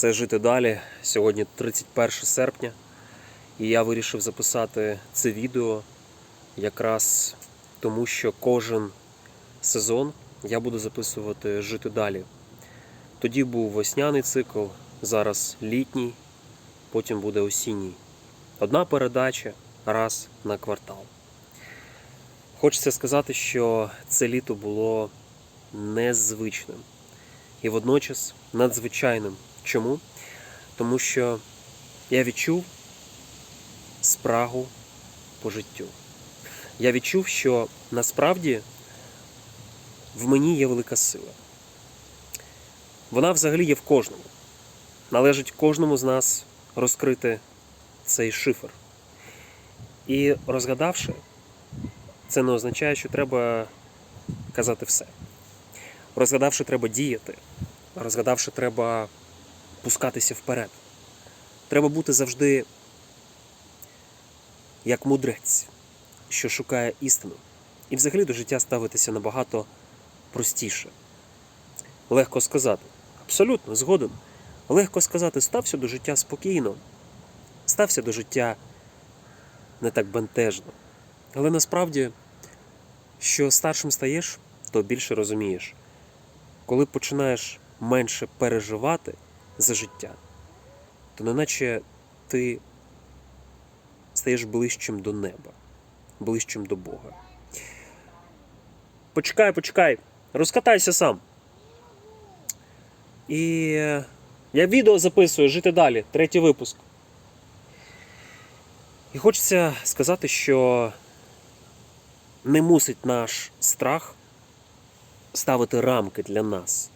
Це жити далі. Сьогодні 31 серпня. І я вирішив записати це відео якраз тому, що кожен сезон я буду записувати жити далі. Тоді був весняний цикл, зараз літній, потім буде осінній. Одна передача раз на квартал. Хочеться сказати, що це літо було незвичним і водночас надзвичайним. Чому? Тому що я відчув спрагу по життю. Я відчув, що насправді в мені є велика сила. Вона взагалі є в кожному. Належить кожному з нас розкрити цей шифр. І розгадавши, це не означає, що треба казати все. Розгадавши, треба діяти. Розгадавши, треба пускатися вперед. Треба бути завжди як мудрець, що шукає істину. І взагалі до життя ставитися набагато простіше. Легко сказати. Абсолютно згоден. Легко сказати, стався до життя спокійно, стався до життя не так бентежно. Але насправді, що старшим стаєш, то більше розумієш. Коли починаєш менше переживати за життя, то неначе ти стаєш ближчим до неба, ближчим до Бога. Почекай, почекай, розкатайся сам. І я відео записую жити далі, третій випуск. І хочеться сказати, що не мусить наш страх ставити рамки для нас.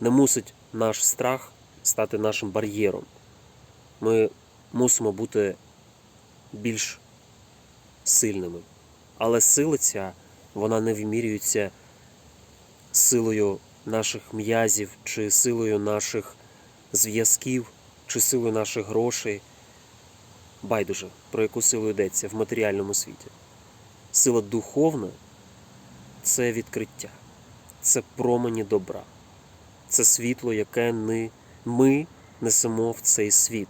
Не мусить наш страх стати нашим бар'єром. Ми мусимо бути більш сильними. Але сила ця, вона не вимірюється силою наших м'язів, чи силою наших зв'язків, чи силою наших грошей. Байдуже, про яку силу йдеться в матеріальному світі. Сила духовна це відкриття, це промені добра, це світло, яке не- ми несемо в цей світ.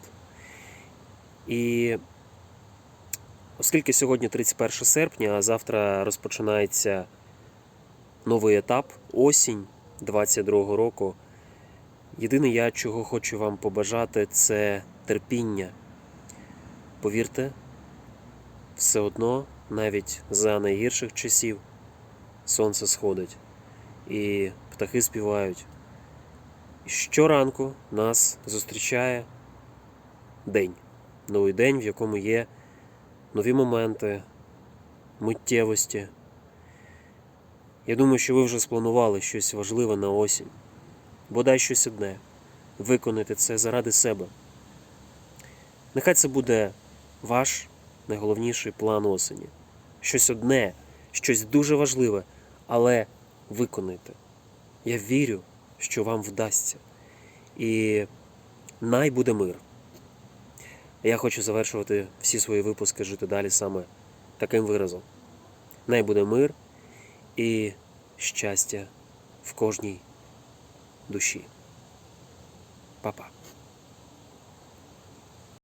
І оскільки сьогодні 31 серпня, а завтра розпочинається новий етап, осінь 22-го року, єдине я, чого хочу вам побажати, це терпіння. Повірте, все одно, навіть за найгірших часів, сонце сходить і птахи співають. Щоранку нас зустрічає день, новий день, в якому є нові моменти, миттєвості. Я думаю, що ви вже спланували щось важливе на осінь. Бодай щось одне. Виконати це заради себе. Нехай це буде ваш найголовніший план осені. Щось одне, щось дуже важливе, але виконайте. Я вірю, що вам вдасться. І най буде мир. Я хочу завершувати всі свої випуски жити далі саме таким виразом. Най буде мир і щастя в кожній душі. Па-па.